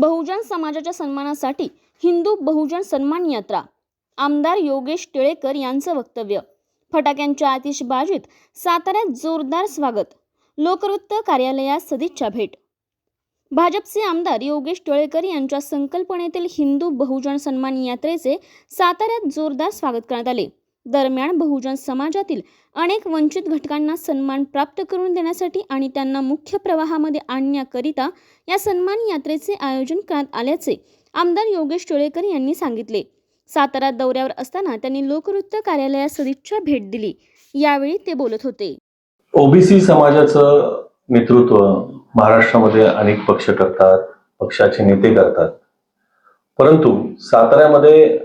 बहुजन समाजाच्या सन्मानासाठी हिंदू बहुजन सन्मान यात्रा. आमदार योगेश टिळेकर यांचं वक्तव्य. फटाक्यांच्या आतिषबाजीत साताऱ्यात जोरदार स्वागत. लोकवृत्त कार्यालयात सदिच्छा भेट. भाजपचे आमदार योगेश टिळेकर यांच्या संकल्पनेतील हिंदू बहुजन सन्मान यात्रेचे साताऱ्यात जोरदार स्वागत करण्यात आले. दरम्यान बहुजन समाजातील अनेक वंचित घटकांना सन्मान प्राप्त करून देण्यासाठी आणि त्यांना मुख्य प्रवाहामध्ये आणण्याकरिता या सन्मान यात्रेचे आयोजन करण्यात आल्याचे आमदार योगेश टोळेकर यांनी सांगितले. सातारा दौऱ्यावर असताना त्यांनी लोकवृत्त कार्यालयात सदिच्छा भेट दिली. यावेळी ते बोलत होते. ओबीसी समाजाचं नेतृत्व महाराष्ट्रामध्ये अनेक पक्ष करतात पक्षाचे नेते करतात. परंतु साताऱ्यामध्ये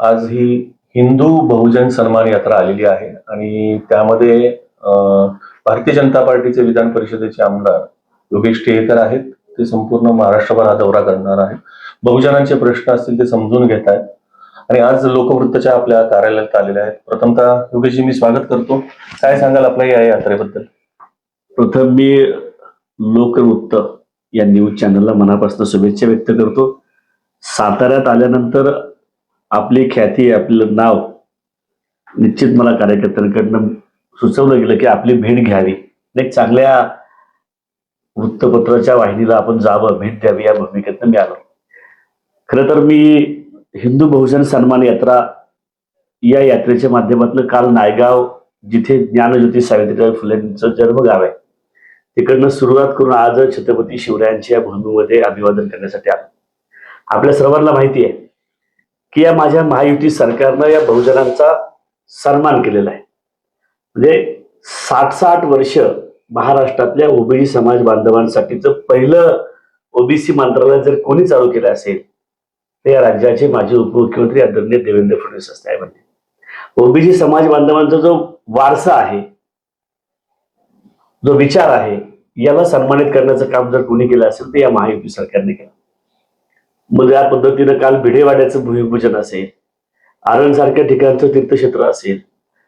आज ही हिंदू बहुजन सन्मान यात्रा आलेली आहे आणि त्यामध्ये भारतीय जनता पार्टीचे विधान परिषदेचे आमदार योगेश टिळेकर आहेत. ते संपूर्ण महाराष्ट्रभर हा दौरा करणार आहेत. बहुजनांचे प्रश्न असतील ते समजून घेत आहेत. आणि आज लोकवृत्तच्या आपल्या कार्यालयात आलेले आहेत. प्रथमतः योगेशजी मी स्वागत करतो. काय सांगाल आपल्या या यात्रेबद्दल? प्रथम मी लोकवृत्त या न्यूज चॅनलला मनापासून शुभेच्छा व्यक्त करतो. साताऱ्यात आल्यानंतर आपली ख्याती आपलं नाव निश्चित मला कार्यकर्त्यांकडनं सुचवलं गेलं की आपली भेट घ्यावी. एक चांगल्या वृत्तपत्राच्या वाहिनीला आपण जावं भेट द्यावी या भूमिकेतनं मी आलो. खरं तर मी हिंदू बहुजन सन्मान यात्रा या यात्रेच्या माध्यमातून काल नायगाव जिथे ज्ञानज्योती सावित्रीबाई फुलेंचं जन्मगाव आहे तिकडनं सुरुवात करून आज छत्रपती शिवरायांच्या भूमीमध्ये अभिवादन करण्यासाठी आलो. आपल्या सर्वांना माहिती आहे की या माझ्या महायुती सरकारनं या बहुजनांचा सन्मान केलेला आहे. म्हणजे साठ साठ वर्ष महाराष्ट्रातल्या ओबीसी समाज बांधवांसाठीचं पहिलं ओबीसी मंत्रालय जर कोणी चालू केलं असेल तर या राज्याचे माजी उपमुख्यमंत्री आदरणीय देवेंद्र फडणवीस असते म्हणजे ओबीसी समाज बांधवांचा जो वारसा आहे जो विचार आहे याला सन्मानित करण्याचं काम जर कोणी केलं असेल तर या महायुती सरकारने केलं. मग या पद्धतीनं काल भिडेवाड्याचं भूमिपूजन असेल आरण सारख्या ठिकाणचं तीर्थक्षेत्र असेल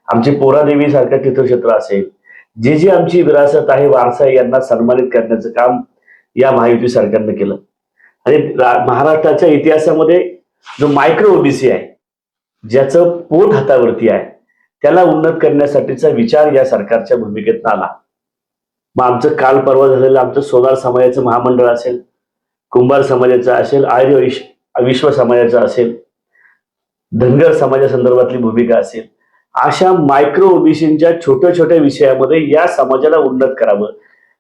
आमची पोरादेवी सारखं तीर्थक्षेत्र असेल जी जी आमची विरासत आहे वारसा आहे यांना सन्मानित करण्याचं काम या महायुती सरकारनं केलं. आणि महाराष्ट्राच्या इतिहासामध्ये जो मायक्रो ओबीसी आहे ज्याचं पोट हातावरती आहे त्याला उन्नत करण्यासाठीचा विचार या सरकारच्या भूमिकेत आला. मग आमचं काल परवा झालेलं आमचं सोलार समाजाचं महामंडळ असेल कुंभार समाजाचा असेल आर्य विश्व समाजाचा असेल धनगर समाजासंदर्भातली भूमिका असेल अशा मायक्रो ओबीसीच्या छोट्या छोट्या विषयामध्ये या समाजाला उन्नत करावं.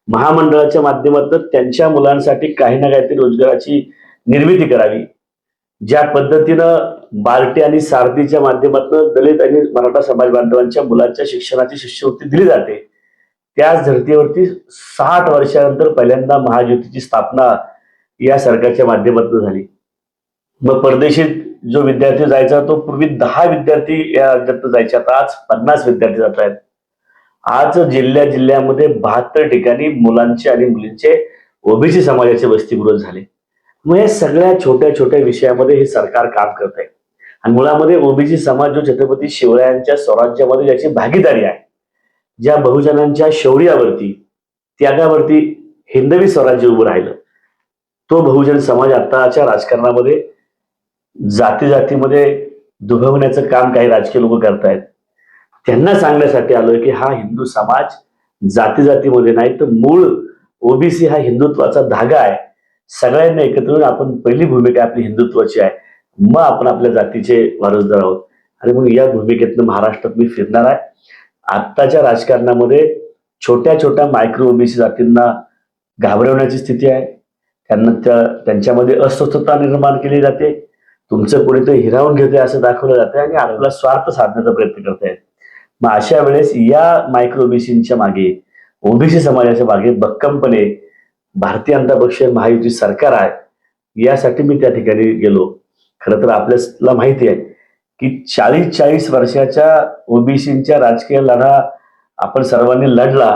महामंडळाच्या माध्यमातून त्यांच्या मुलांसाठी काही ना काहीतरी रोजगाराची निर्मिती करावी. ज्या पद्धतीनं बार्टी आणि सारथीच्या माध्यमातून दलित आणि मराठा समाज बांधवांच्या मुलांच्या शिक्षणाची शिष्यवृत्ती दिली जाते. त्याच धर्तीवरती साठ वर्षानंतर पहिल्यांदा महाज्योतीची स्थापना या सरकारच्या माध्यमातून झाली. मग परदेशीत जो विद्यार्थी जायचा तो पूर्वी दहा विद्यार्थी या राज्यात जायचे आता आज पन्नास विद्यार्थी जात आहेत. आज जिल्ह्या जिल्ह्यामध्ये बहात्तर ठिकाणी मुलांचे आणि मुलींचे ओबीसी समाजाचे वस्तीगृह झाले. मग या सगळ्या छोट्या छोट्या विषयामध्ये हे सरकार काम करत आहे. आणि मुळामध्ये ओबीसी समाज जो छत्रपती शिवरायांच्या स्वराज्यामध्ये ज्याची भागीदारी आहे. ज्या बहुजनांच्या शौर्यावरती त्यागावरती हिंदवी स्वराज्य उभं राहिलं. तो बहुजन समाज आताच्या राजकारणामध्ये जाती जातीमध्ये दुभवण्याचं काम काही राजकीय लोक करतायत. त्यांना सांगण्यासाठी आलोय की हा हिंदू समाज जाती जातीमध्ये नाही तर मूळ ओबीसी हा हिंदुत्वाचा धागा आहे. सगळ्यांना एकत्र येऊन आपण पहिली भूमिका आपली हिंदुत्वाची आहे. मग आपण आपल्या जातीचे वारसदार आहोत. आणि मग या भूमिकेतनं महाराष्ट्रात मी फिरणार आहे. आत्ताच्या राजकारणामध्ये छोट्या छोट्या मायक्रो ओबीसी जातींना घाबरवण्याची स्थिती आहे. त्यांना त्या त्यांच्यामध्ये अस्वस्थता निर्माण केली जाते. तुमचं कोणीतरी हिरावून घेते असं दाखवलं जाते आणि आपला स्वार्थ साधण्याचा प्रयत्न करतायत. मग अशा वेळेस या मायक्रो ओबीसीच्या मागे ओबीसी समाजाच्या मागे भक्कमपणे भारतीय जनता पक्ष महायुती सरकार आहे. यासाठी मी त्या ठिकाणी गेलो. खरं तर आपल्याला माहिती आहे की चाळीस चाळीस वर्षाच्या ओबीसीच्या राजकीय लढा आपण सर्वांनी लढला.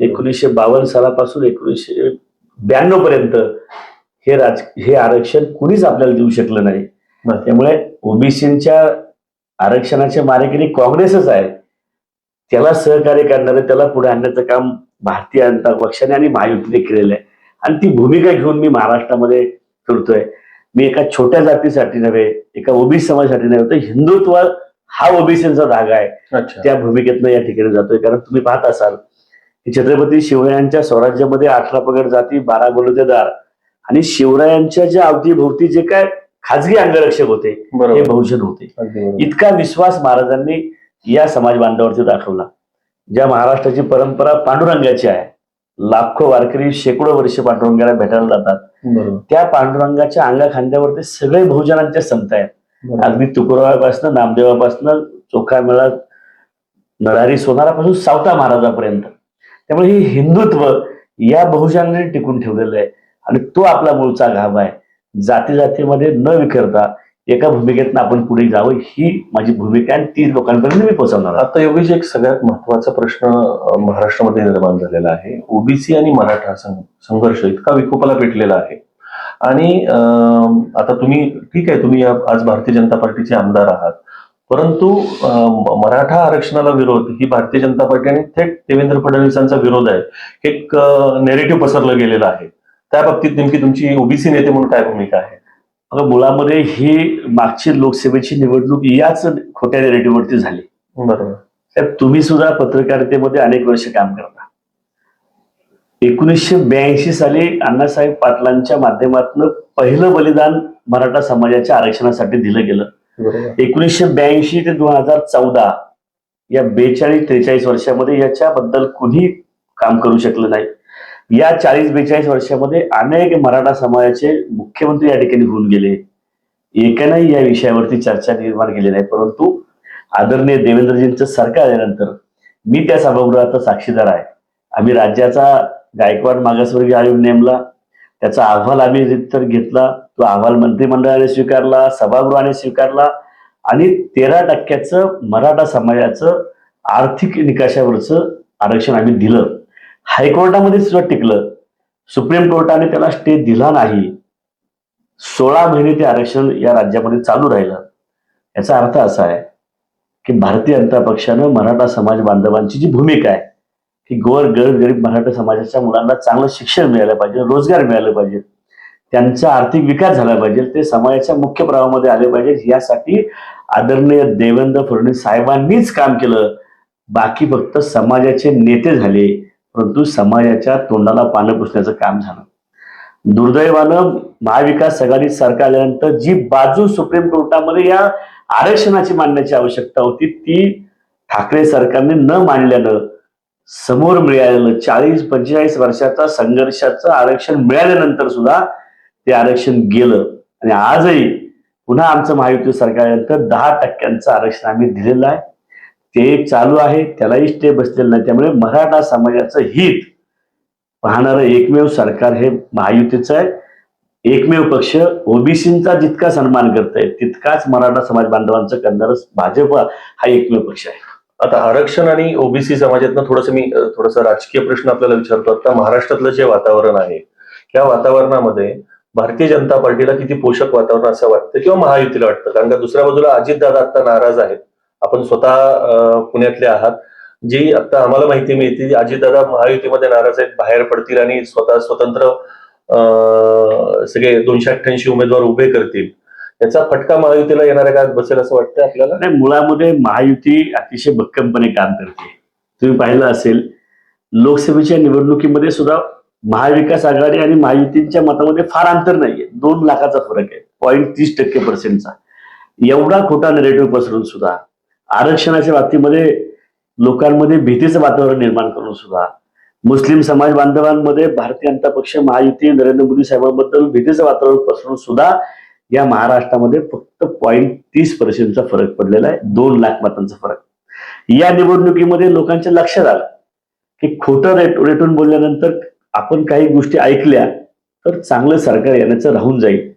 एकोणीसशे बावन्न सालापासून एकोणीसशे ब्याण्णव पर्यंत हे राज हे आरक्षण कुणीच आपल्याला देऊ शकलं नाही. त्यामुळे ओबीसीच्या आरक्षणाचे मारेकरी काँग्रेसच आहे त्याला सहकार्य करणारे त्याला पुढे आणण्याचं काम भारतीय जनता पक्षाने आणि महायुतीने केलेलं आहे. आणि ती भूमिका घेऊन मी महाराष्ट्रामध्ये करतोय मी एका छोट्या जातीसाठी नव्हे एका ओबीसी समाजासाठी नव्हे तर हिंदुत्व हा ओबीसीचा धागा आहे. त्या भूमिकेतनं या ठिकाणी जातोय. कारण तुम्ही पाहत असाल छत्रपती शिवरायांच्या स्वराज्यामध्ये अठरा पगड जाती बारा बलुतेदार आणि शिवरायांच्या ज्या अवतीभोवती जे काय खाजगी अंगरक्षक होते हे बहुजन होते. इतका विश्वास महाराजांनी या समाज बांधवावरती दाखवला. ज्या महाराष्ट्राची परंपरा पांडुरंगाची आहे. लाखो वारकरी शेकडो वर्ष पांडुरंगाला भेटायला जातात. त्या पांडुरंगाच्या अंगा खांद्यावरती सगळे बहुजनांचे संत आहेत. अगदी तुकोरापासून नामदेवापासून चोखा मेळा नळारी सोनारापासून सावता महाराजापर्यंत. त्यामुळे हे हिंदुत्व या बहुजनाने टिकून ठेवलेलं आहे. आणि तो आपला मूळचा गाभा आहे. जाती जातीमध्ये न विखरता एका भूमिकेतनं आपण पुढे जावं ही माझी भूमिका आणि ती लोकांपर्यंत मी पोहोचवणार आता योगेश एक सगळ्यात महत्त्वाचा प्रश्न महाराष्ट्रामध्ये निर्माण झालेला आहे. ओबीसी आणि मराठा संघर्ष इतका विकोपाला पेटलेला आहे. आणि अं, आता तुम्ही ठीक आहे तुम्ही आज भारतीय जनता पार्टीचे आमदार आहात. परंतु मराठा आरक्षणाला विरोध ही भारतीय जनता पार्टी आणि थेट देवेंद्र फडणवीसांचा विरोध आहे एक नेरेटिव्ह पसरलं गेलेलं आहे. त्या बाबतीत नेमकी तुमची ओबीसी नेते म्हणून काय भूमिका आहे? अगं मुळामध्ये ही मागची लोकसभेची निवडणूक याच खोट्या नेरेटिव्हवरती झाली. बरोबर. तर तुम्ही सुद्धा पत्रकारितेमध्ये अनेक वर्ष काम करता. एकोणीसशे ब्याऐंशी साली अण्णासाहेब पाटलांच्या माध्यमातून पहिलं बलिदान मराठा समाजाच्या आरक्षणासाठी दिलं गेलं. एकोणीसशे ब्याऐंशी ते दोन हजार चौदा या बेचाळीस त्रेचाळीस वर्षामध्ये याच्याबद्दल कुणी काम करू शकलं नाही. या चाळीस बेचाळीस वर्षामध्ये अनेक मराठा समाजाचे मुख्यमंत्री या ठिकाणी होऊन गेले. एकानंही या विषयावरती चर्चा निर्माण केली नाही परंतु आदरणीय देवेंद्रजींचं सरकार आल्यानंतर मी त्या सभागृहाचा साक्षीदार आहे. आम्ही राज्याचा गायकवाड मागासवर्गीय आयोग नेमला त्याचा अहवाल आम्ही तर घेतला तो अहवाल मंत्रिमंडळाने स्वीकारला सभागृहाने स्वीकारला आणि तेरा टक्क्याचं मराठा समाजाचं आर्थिक निकषावरचं आरक्षण आम्ही दिलं. हायकोर्टामध्ये सुद्धा टिकलं. सुप्रीम कोर्टाने त्याला स्टे दिला नाही. सोळा महिने ते आरक्षण या राज्यामध्ये चालू राहिलं. याचा अर्थ असा आहे की भारतीय जनता पक्षानं मराठा समाज बांधवांची जी भूमिका आहे की गोर गरीब गरीब मराठा समाजाच्या मुलांना चांगलं शिक्षण मिळालं पाहिजे रोजगार मिळालं पाहिजे. त्यांचा आर्थिक विकास झाला पाहिजे ते समाजाच्या मुख्य प्रवाहामध्ये आले पाहिजे. यासाठी आदरणीय देवेंद्र फडणवीस साहेबांनीच काम केलं. बाकी फक्त समाजाचे नेते झाले परंतु समाजाच्या तोंडाला पानं पुसण्याचं काम झालं. दुर्दैवानं महाविकास आघाडी सरकार आल्यानंतर जी बाजू सुप्रीम कोर्टामध्ये या आरक्षणाची मांडण्याची आवश्यकता होती ती ठाकरे सरकारने न मांडल्यानं समोर मिळालेलं चाळीस पंचेचाळीस वर्षाचा संघर्षाचं आरक्षण मिळाल्यानंतर सुद्धा ते आरक्षण गेलं. आणि आजही पुन्हा आमचं महायुती सरकारनंतर दहा टक्क्यांचं आरक्षण आम्ही दिलेलं आहे. ते चालू आहे. त्यालाही स्टे बसलेलं नाही. त्यामुळे मराठा समाजाचं हित पाहणारं एकमेव सरकार हे महायुतीचं आहे. एकमेव पक्ष ओबीसींचा जितका सन्मान करत आहे तितकाच मराठा समाज बांधवांचं करणारं भाजप हा एकमेव पक्ष आहे. आता आरक्षण आणि ओबीसी समाजातनं थोडस मी थोडस राजकीय प्रश्न आपल्याला विचारतो. आता महाराष्ट्रातलं जे वातावरण आहे या वातावरणामध्ये भारतीय जनता पार्टीला किती पोषक वातावरण असं वाटतं किंवा महायुतीला वाटतं? कारण का दुसऱ्या बाजूला अजितदादा आता नाराज आहेत. आपण स्वतः पुण्यातले आहात. जी आता आम्हाला माहिती मिळते अजितदादा महायुतीमध्ये नाराज आहेत बाहेर पडतील आणि स्वतः स्वतंत्र अ, सगळे दोनशे अठ्ठ्याऐंशी उमेदवार उभे करतील. याचा फटका महायुतीला येणाऱ्या काळात बसेल असं वाटतं आपल्याला? नाही मुळामध्ये महायुती अतिशय भक्कमपणे काम करते. तुम्ही पाहिलं असेल लोकसभेच्या निवडणुकीमध्ये सुद्धा महाविकास आघाडी आणि महायुतीच्या मतामध्ये फार अंतर नाहीये. दोन लाखाचा फरक आहे. पॉईंट तीस टक्के पर्सेंटचा. एवढा खोटा नेरेटिव्ह पसरून सुद्धा आरक्षणाच्या बाबतीमध्ये लोकांमध्ये भीतीचं वातावरण निर्माण करून सुद्धा मुस्लिम समाज बांधवांमध्ये भारतीय जनता पक्ष महायुती नरेंद्र मोदी साहेबांबद्दल भीतीचं वातावरण पसरून सुद्धा या महाराष्ट्रामध्ये फक्त पॉईंट तीस पर्सेंटचा फरक पडलेला आहे. दोन लाख मतांचा फरक. या निवडणुकीमध्ये लोकांच्या लक्षात आलं की खोटं रेट रेटून बोलल्यानंतर आपण काही गोष्टी ऐकल्या तर चांगलं सरकार येण्याचं राहून जाईल.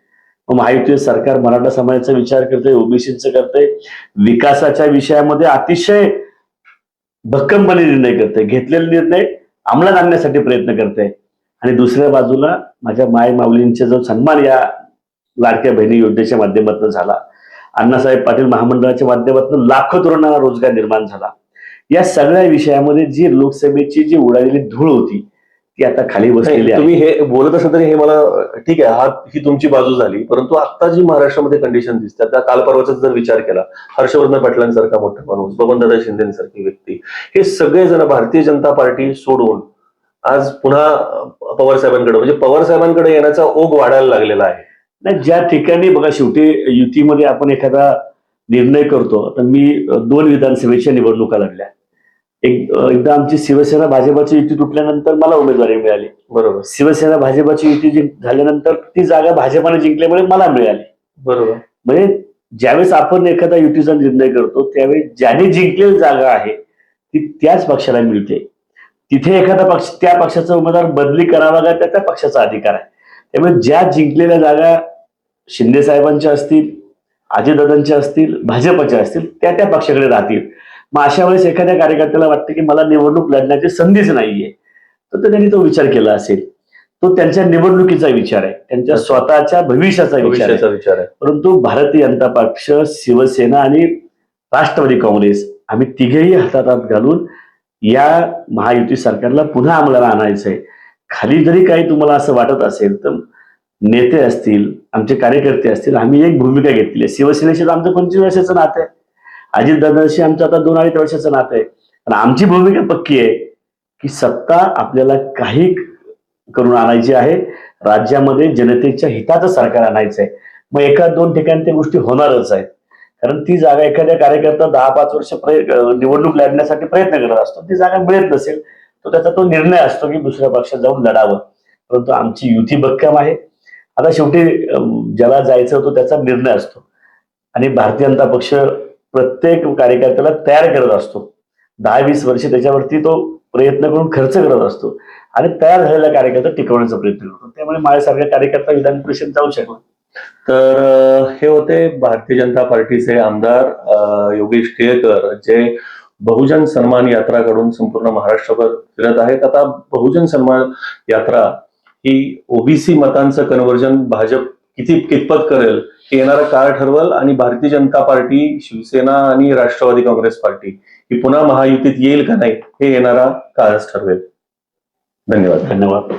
मग महायुतीय सरकार मराठा समाजाचा विचार करतोय ओबीसीचा करतंय विकासाच्या विषयामध्ये अतिशय भक्कमपणे निर्णय करते घेतलेले निर्णय अंमलात आणण्यासाठी प्रयत्न करते आणि दुसऱ्या बाजूला माझ्या माय माऊलींचा जो सन्मान या लाडक्या बहिणी योजनेच्या माध्यमातून झाला. अण्णासाहेब पाटील महामंडळाच्या माध्यमातून लाखो तरुणांना रोजगार निर्माण झाला. या सगळ्या विषयामध्ये जी लोकसभेची जी उडालेली धूळ होती ती आता खाली बसलेली तुम्ही हे बोलत असाल तरी हे मला ठीक आहे हा ही तुमची बाजू झाली. परंतु आता जी महाराष्ट्रामध्ये कंडिशन दिसतात त्या काल परवाचा जर विचार केला हर्षवर्धन पाटलांसारखा मोठा माणूस बबनदादा शिंदेसारखी व्यक्ती हे सगळेजण भारतीय जनता पार्टी सोडून आज पुन्हा पवार साहेबांकडे म्हणजे पवार साहेबांकडे येण्याचा ओघ वाढायला लागलेला आहे. नाही ज्या ठिकाणी बघा शेवटी युतीमध्ये आपण एखादा निर्णय करतो तर मी दोन विधानसभेच्या निवडणुका लढल्या. एक एकदा आमची शिवसेना भाजपाची युती तुटल्यानंतर मला उमेदवारी मिळाली. बरोबर. शिवसेना भाजपाची युती झाल्यानंतर ती जागा भाजपाने जिंकल्यामुळे मला मिळाली. बरोबर. म्हणजे ज्यावेळेस आपण एखादा युतीचा निर्णय करतो त्यावेळी ज्याने जिंकलेली जागा आहे ती त्याच पक्षाला मिळते. तिथे एखादा पक्ष त्या पक्षाचा उमेदवार बदली करावा का त्या त्या पक्षाचा अधिकार आहे. त्यामुळे ज्या जिंकलेल्या जागा शिंदे साहेबांच्या असतील अजितदादांच्या असतील भाजपच्या असतील त्या त्या पक्षाकडे राहतील. मग अशा वेळेस एखाद्या कार्यकर्त्याला वाटतं की मला निवडणूक लढण्याची संधीच नाहीये. तर त्यांनी तो विचार केला असेल. तो त्यांच्या निवडणुकीचा विचार आहे. त्यांच्या. स्वतःच्या भविष्याचा विचार आहे. भविष्याचा विचार आहे. परंतु भारतीय जनता पक्ष शिवसेना आणि राष्ट्रवादी काँग्रेस आम्ही तिघेही हातात हात घालून या महायुती सरकारला पुन्हा अंमलाला आणायचं आहे खाली जरी काही तुम्हाला असं वाटत असेल तर नेते असतील आमचे कार्यकर्ते असतील आम्ही एक भूमिका घेतली आहे. शिवसेनेशी तर आमचं पंचवीस वर्षाचं नातं आहे. अजितदादाशी आमचं आता दोन अडीच वर्षाचं नातं आहे. पण आमची भूमिका पक्की आहे की सत्ता आपल्याला काही करून आणायची आहे. राज्यामध्ये जनतेच्या हिताचं सरकार आणायचं आहे मग एका दोन ठिकाणी त्या गोष्टी होणारच आहेत. कारण ती जागा एखाद्या कार्यकर्ता दहा पाच वर्ष प्रय- निवडणूक लढण्यासाठी प्रयत्न करत असतो. ती जागा मिळत नसेल तो त्याचा तो निर्णय असतो की दुसऱ्या पक्षात जाऊन लढावं. परंतु आमची युती भक्कम आहे. आता शेवटी ज्याला जायचं होतं त्याचा निर्णय असतो. आणि भारतीय जनता पक्ष प्रत्येक कार्यकर्त्याला तयार करत असतो. दहा वीस वर्ष त्याच्यावरती तो प्रयत्न करून खर्च करत असतो. आणि तयार झालेला कार्यकर्ता टिकवण्याचा प्रयत्न करतो. त्यामुळे माझ्यासारखा कार्यकर्ता विधान परिषद जाऊ शकला. तर हे होते भारतीय जनता पार्टीचे आमदार योगेश केळकर जे बहुजन सन्मान यात्राकडून संपूर्ण महाराष्ट्रभर फिरत आहेत. आता बहुजन सन्मान यात्रा की ओबीसी मतांचं कन्व्हर्जन भाजप किती कितपत करेल हे येणारा काळ ठरवल आणि भारतीय जनता पार्टी शिवसेना आणि राष्ट्रवादी काँग्रेस पार्टी ही पुन्हा महायुतीत येईल का नाही हे येणारा काळच ठरवेल. धन्यवाद. धन्यवाद.